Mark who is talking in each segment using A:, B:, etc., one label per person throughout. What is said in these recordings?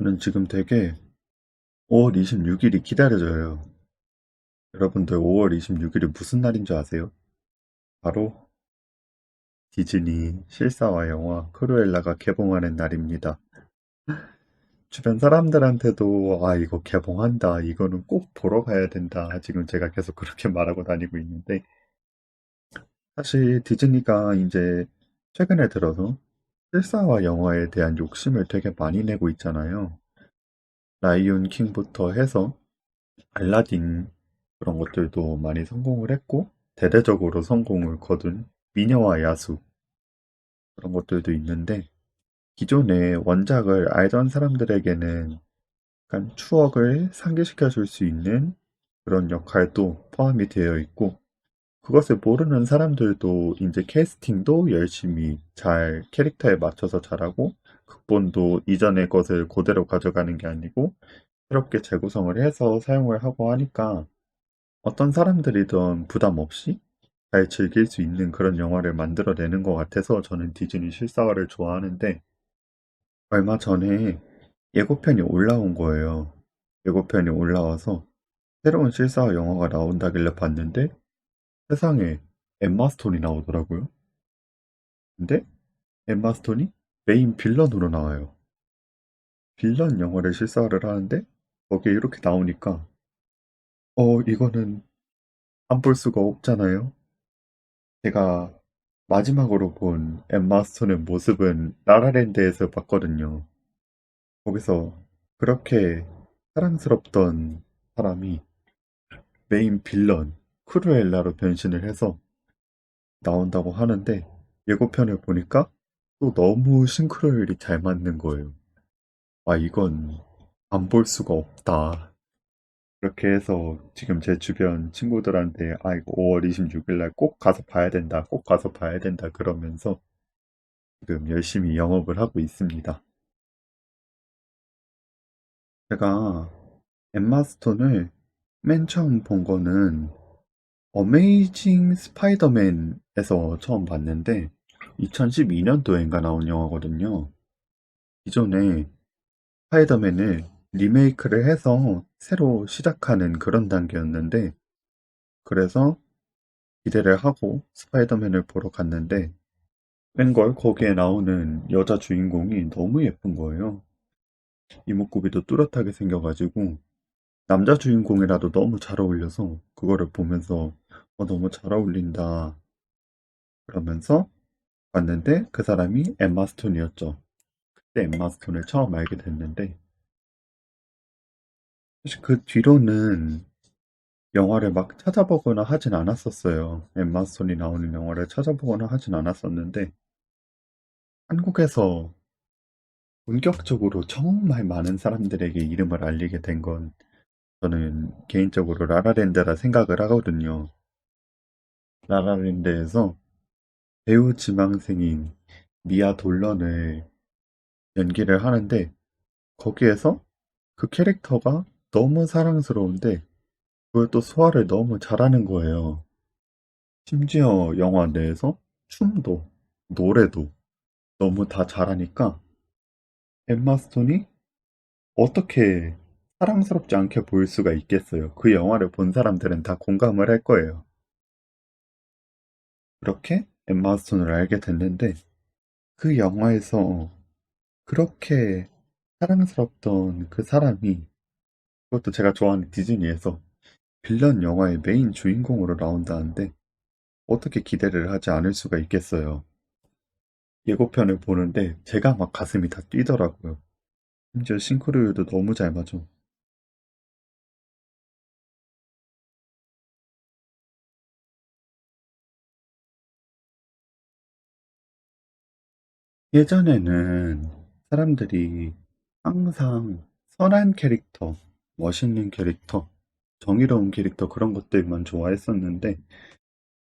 A: 저는 지금 되게 5월 26일이 기다려져요. 여러분들 5월 26일이 무슨 날인 줄 아세요? 바로 디즈니 실사화 영화 크루엘라가 개봉하는 날입니다. 주변 사람들한테도 아 이거 개봉한다 이거는 꼭 보러 가야 된다 지금 제가 계속 그렇게 말하고 다니고 있는데 사실 디즈니가 이제 최근에 들어서 실사화 영화에 대한 욕심을 되게 많이 내고 있잖아요. 라이온 킹부터 해서 알라딘 그런 것들도 많이 성공을 했고 대대적으로 성공을 거둔 미녀와 야수 그런 것들도 있는데 기존의 원작을 알던 사람들에게는 약간 추억을 상기시켜 줄 수 있는 그런 역할도 포함이 되어 있고 그것을 모르는 사람들도 이제 캐스팅도 열심히 잘 캐릭터에 맞춰서 잘하고 극본도 이전의 것을 그대로 가져가는 게 아니고 새롭게 재구성을 해서 사용을 하고 하니까 어떤 사람들이든 부담 없이 잘 즐길 수 있는 그런 영화를 만들어내는 것 같아서 저는 디즈니 실사화를 좋아하는데 얼마 전에 예고편이 올라온 거예요. 예고편이 올라와서 새로운 실사화 영화가 나온다길래 봤는데 세상에 엠마 스톤이 나오더라고요. 근데 엠마 스톤이 메인 빌런으로 나와요. 빌런 영화를 실사화를 하는데 거기에 이렇게 나오니까 어 이거는 안 볼 수가 없잖아요. 제가 마지막으로 본 엠마 스톤의 모습은 라라랜드에서 봤거든요. 거기서 그렇게 사랑스럽던 사람이 메인 빌런 크루엘라로 변신을 해서 나온다고 하는데 예고편을 보니까 또 너무 싱크로율이 잘 맞는 거예요. 아, 이건 안 볼 수가 없다. 그렇게 해서 지금 제 주변 친구들한테 아, 이거 5월 26일 날 꼭 가서 봐야 된다. 꼭 가서 봐야 된다. 그러면서 지금 열심히 영업을 하고 있습니다. 제가 엠마 스톤을 맨 처음 본 거는 어메이징 스파이더맨에서 처음 봤는데 2012년도인가 나온 영화거든요. 기존에 스파이더맨을 리메이크를 해서 새로 시작하는 그런 단계였는데 그래서 기대를 하고 스파이더맨을 보러 갔는데 웬걸 거기에 나오는 여자 주인공이 너무 예쁜 거예요. 이목구비도 뚜렷하게 생겨가지고 남자 주인공이라도 너무 잘 어울려서 그거를 보면서 어, 너무 잘 어울린다 그러면서 봤는데 그 사람이 엠마 스톤이었죠. 그때 엠마 스톤을 처음 알게 됐는데 사실 그 뒤로는 영화를 막 찾아보거나 하진 않았었어요. 엠마 스톤이 나오는 영화를 찾아보거나 하진 않았었는데 한국에서 본격적으로 정말 많은 사람들에게 이름을 알리게 된건 저는 개인적으로 라라랜드라 생각을 하거든요. 라라랜드에서 배우 지망생인 미아 돌런을 연기를 하는데 거기에서 그 캐릭터가 너무 사랑스러운데 그걸 또 소화를 너무 잘하는 거예요. 심지어 영화 내에서 춤도 노래도 너무 다 잘하니까 엠마 스톤이 어떻게 사랑스럽지 않게 보일 수가 있겠어요. 그 영화를 본 사람들은 다 공감을 할 거예요. 그렇게 엠마 스톤을 알게 됐는데 그 영화에서 그렇게 사랑스럽던 그 사람이 그것도 제가 좋아하는 디즈니에서 빌런 영화의 메인 주인공으로 나온다는데 어떻게 기대를 하지 않을 수가 있겠어요. 예고편을 보는데 제가 막 가슴이 다 뛰더라고요. 심지어 싱크로율도 너무 잘 맞아. 예전에는 사람들이 항상 선한 캐릭터, 멋있는 캐릭터, 정의로운 캐릭터 그런 것들만 좋아했었는데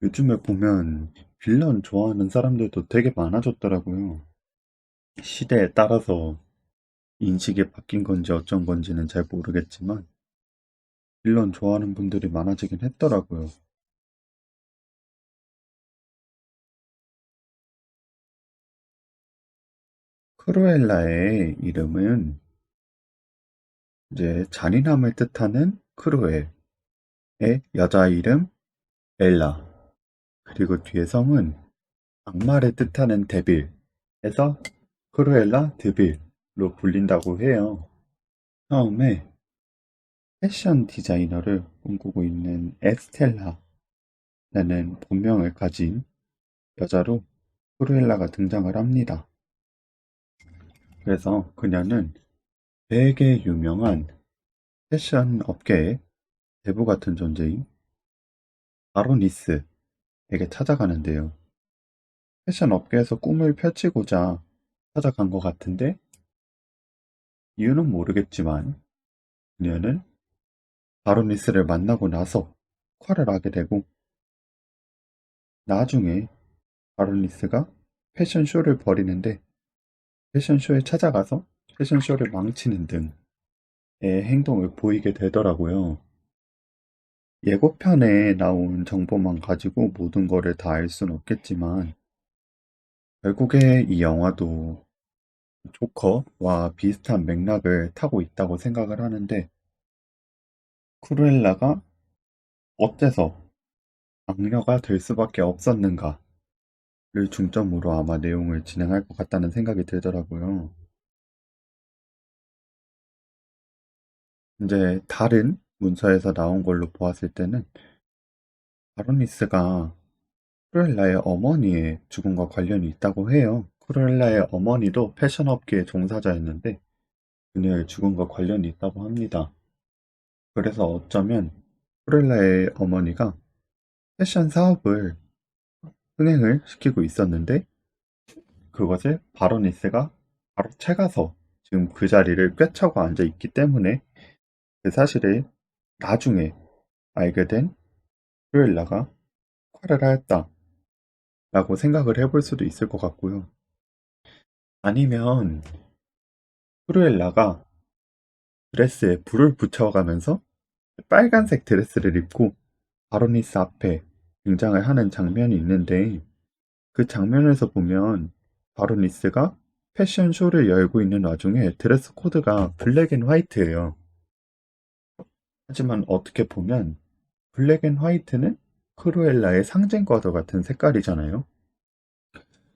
A: 요즘에 보면 빌런 좋아하는 사람들도 되게 많아졌더라고요. 시대에 따라서 인식이 바뀐 건지 어쩐 건지는 잘 모르겠지만 빌런 좋아하는 분들이 많아지긴 했더라고요. 크루엘라의 이름은 이제 잔인함을 뜻하는 크루엘의 여자 이름 엘라 그리고 뒤에 성은 악마를 뜻하는 데빌에서 크루엘라 드빌로 불린다고 해요. 처음에 패션 디자이너를 꿈꾸고 있는 에스텔라라는 본명을 가진 여자로 크루엘라가 등장을 합니다. 그래서 그녀는 되게 유명한 패션 업계의 대부 같은 존재인 바로니스에게 찾아가는데요. 패션 업계에서 꿈을 펼치고자 찾아간 것 같은데 이유는 모르겠지만 그녀는 바로니스를 만나고 나서 쿼를 하게 되고 나중에 바로니스가 패션쇼를 벌이는데 패션쇼에 찾아가서 패션쇼를 망치는 등의 행동을 보이게 되더라고요. 예고편에 나온 정보만 가지고 모든 거를 다 알 순 없겠지만 결국에 이 영화도 조커와 비슷한 맥락을 타고 있다고 생각을 하는데 크루엘라가 어째서 악녀가 될 수밖에 없었는가 를 중점으로 아마 내용을 진행할 것 같다는 생각이 들더라고요. 이제 다른 문서에서 나온 걸로 보았을 때는 바로니스가 크루엘라의 어머니의 죽음과 관련이 있다고 해요. 크루엘라의 어머니도 패션업계의 종사자였는데 그녀의 죽음과 관련이 있다고 합니다. 그래서 어쩌면 크루엘라의 어머니가 패션 사업을 흥행을 시키고 있었는데 그것을 바로니스가 바로 채가서 지금 그 자리를 꿰차고 앉아 있기 때문에 그 사실을 나중에 알게 된 크루엘라가 쿼를 하였다 라고 생각을 해볼 수도 있을 것 같고요. 아니면 크루엘라가 드레스에 불을 붙여가면서 빨간색 드레스를 입고 바로니스 앞에 등장을 하는 장면이 있는데 그 장면에서 보면 바로 니스가 패션쇼를 열고 있는 와중에 드레스 코드가 블랙 앤 화이트예요. 하지만 어떻게 보면 블랙 앤 화이트는 크루엘라의 상징과도 같은 색깔이잖아요.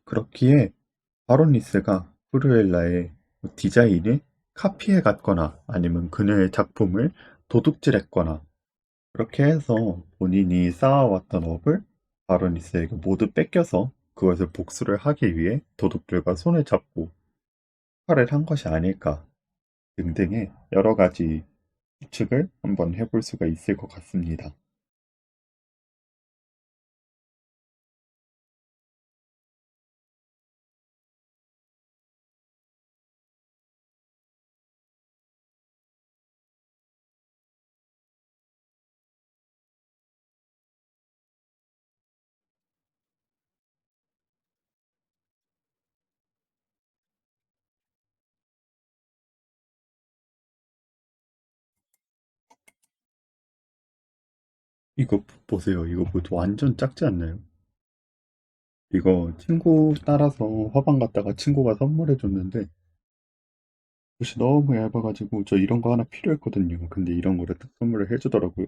A: 그렇기에 바로니스가 크루엘라의 디자인을 카피해 갔거나 아니면 그녀의 작품을 도둑질했거나 그렇게 해서 본인이 쌓아왔던 업을 바로니스에게 모두 뺏겨서 그것을 복수를 하기 위해 도둑들과 손을 잡고 화를 한 것이 아닐까 등등의 여러 가지 추측을 한번 해볼 수가 있을 것 같습니다. 이거 보세요. 이거 뭐 완전 작지 않나요? 이거 친구 따라서 화방 갔다가 친구가 선물해 줬는데 옷이 너무 얇아가지고 저 이런 거 하나 필요했거든요. 근데 이런 거를 딱 선물을 해주더라고요.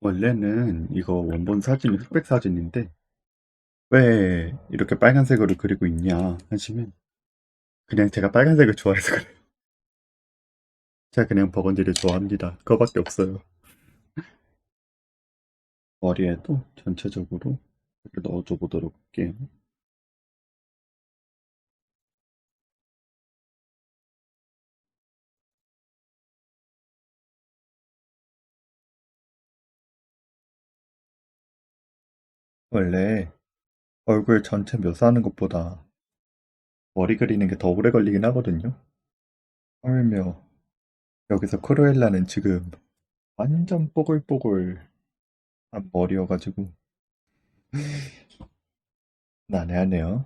A: 원래는 이거 원본 사진이 흑백 사진인데 왜 이렇게 빨간색으로 그리고 있냐 하시면 그냥 제가 빨간색을 좋아해서 그래요. 제가 그냥 버건디를 좋아합니다. 그거밖에 없어요. 머리에도 전체적으로 넣어줘 보도록 할게요. 원래 얼굴 전체 묘사하는 것보다 머리 그리는 게 더 오래 걸리긴 하거든요. 하물며 여기서 크루엘라는 지금 완전 뽀글뽀글 한 머리여가지고 난해하네요.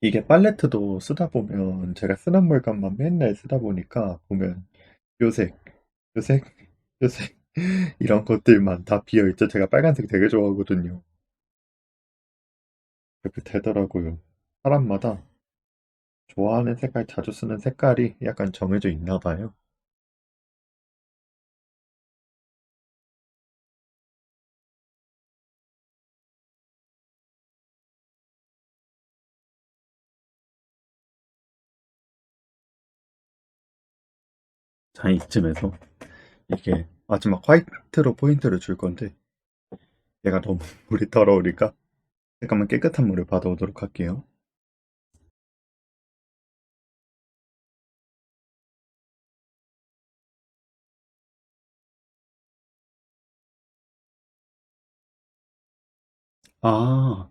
A: 이게 팔레트도 쓰다 보면 제가 쓰는 물감만 맨날 쓰다 보니까 보면 요색, 요색, 요색 이런 것들만 다 비어 있죠. 제가 빨간색 되게 좋아하거든요. 그렇게 되더라고요. 사람마다 좋아하는 색깔, 자주 쓰는 색깔이 약간 정해져 있나 봐요. 자, 이쯤에서 이게 마지막 화이트로 포인트를 줄 건데 얘가 너무 물이 더러우니까 잠깐만 깨끗한 물을 받아오도록 할게요. 아,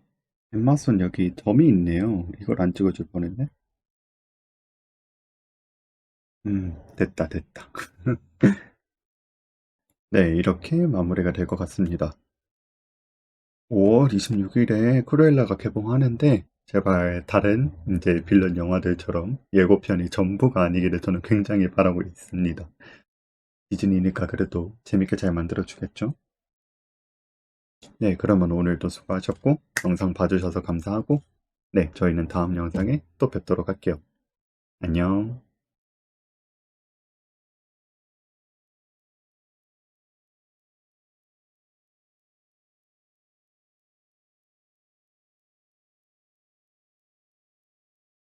A: 엠마손 여기 점이 있네요. 이걸 안 찍어줄 뻔했네. 음, 됐다, 됐다. 네, 이렇게 마무리가 될 것 같습니다. 5월 26일에 크루엘라가 개봉하는데 제발 다른 이제 빌런 영화들처럼 예고편이 전부가 아니기를 저는 굉장히 바라고 있습니다. 디즈니니까 그래도 재밌게 잘 만들어주겠죠? 네, 그러면 오늘도 수고하셨고 영상 봐주셔서 감사하고 네, 저희는 다음 영상에 또 뵙도록 할게요. 안녕.